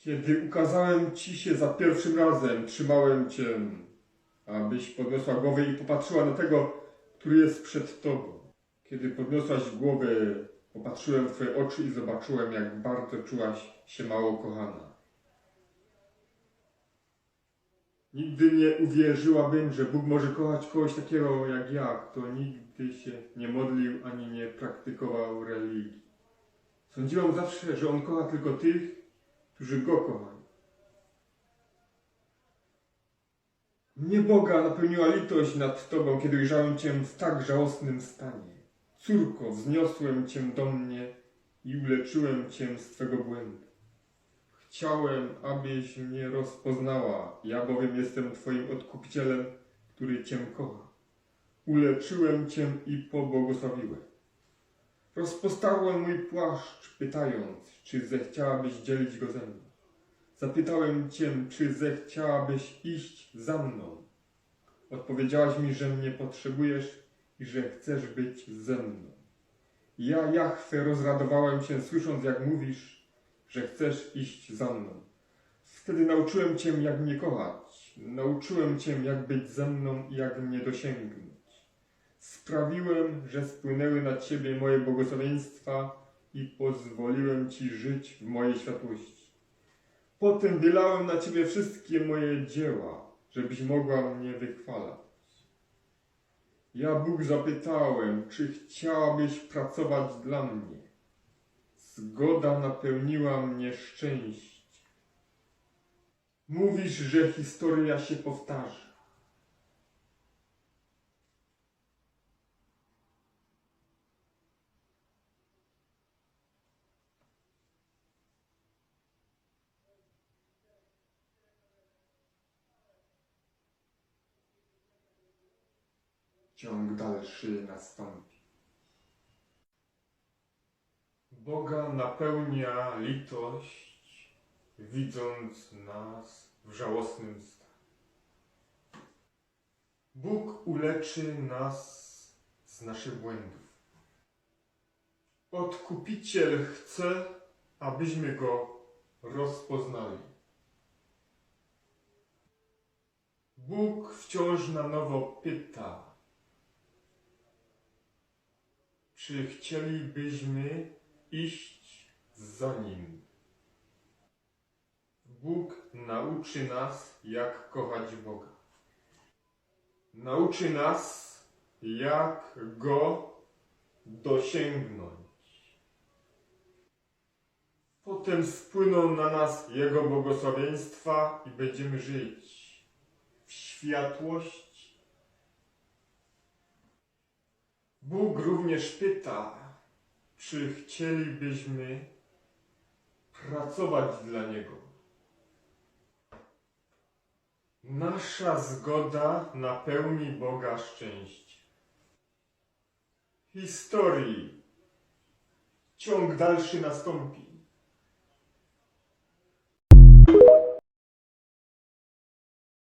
Kiedy ukazałem Ci się za pierwszym razem, trzymałem Cię, abyś podniosła głowę i popatrzyła na tego, który jest przed Tobą. Kiedy podniosłaś głowę, popatrzyłem w Twoje oczy i zobaczyłem, jak bardzo czułaś się mało kochana. Nigdy nie uwierzyłabym, że Bóg może kochać kogoś takiego jak ja, kto nigdy się nie modlił ani nie praktykował religii. Sądziłam zawsze, że On kocha tylko tych, którzy Go kochają. Mnie Boga napełniła litość nad Tobą, kiedy ujrzałem Cię w tak żałosnym stanie. Córko, wzniosłem Cię do mnie i uleczyłem Cię z Twego błędu. Chciałem, abyś mnie rozpoznała, ja bowiem jestem Twoim odkupicielem, który Cię kocha. Uleczyłem Cię i pobłogosławiłem. Rozpostarłem mój płaszcz, pytając, czy zechciałabyś dzielić go ze mną. Zapytałem Cię, czy zechciałabyś iść za mną. Odpowiedziałaś mi, że mnie potrzebujesz i że chcesz być ze mną. Ja, Jachwę, rozradowałem się, słysząc, jak mówisz, że chcesz iść za mną. Wtedy nauczyłem Cię, jak mnie kochać. Nauczyłem Cię, jak być ze mną i jak mnie dosięgnąć. Sprawiłem, że spłynęły na Ciebie moje błogosławieństwa i pozwoliłem Ci żyć w mojej światłości. Potem wylałem na Ciebie wszystkie moje dzieła, żebyś mogła mnie wychwalać. Ja Bóg zapytałem, czy chciałabyś pracować dla mnie. Zgoda napełniła mnie szczęściem. Mówisz, że historia się powtarza. Ciąg dalszy nastąpi. Boga napełnia litość, widząc nas w żałosnym stanie. Bóg uleczy nas z naszych błędów. Odkupiciel chce, abyśmy go rozpoznali. Bóg wciąż na nowo pyta, czy chcielibyśmy iść za Nim. Bóg nauczy nas, jak kochać Boga. Nauczy nas, jak Go dosięgnąć. Potem spłyną na nas Jego błogosławieństwa i będziemy żyć w światłości. Bóg również pyta, czy chcielibyśmy pracować dla Niego. Nasza zgoda napełni Boga szczęście. Historii. Ciąg dalszy nastąpi.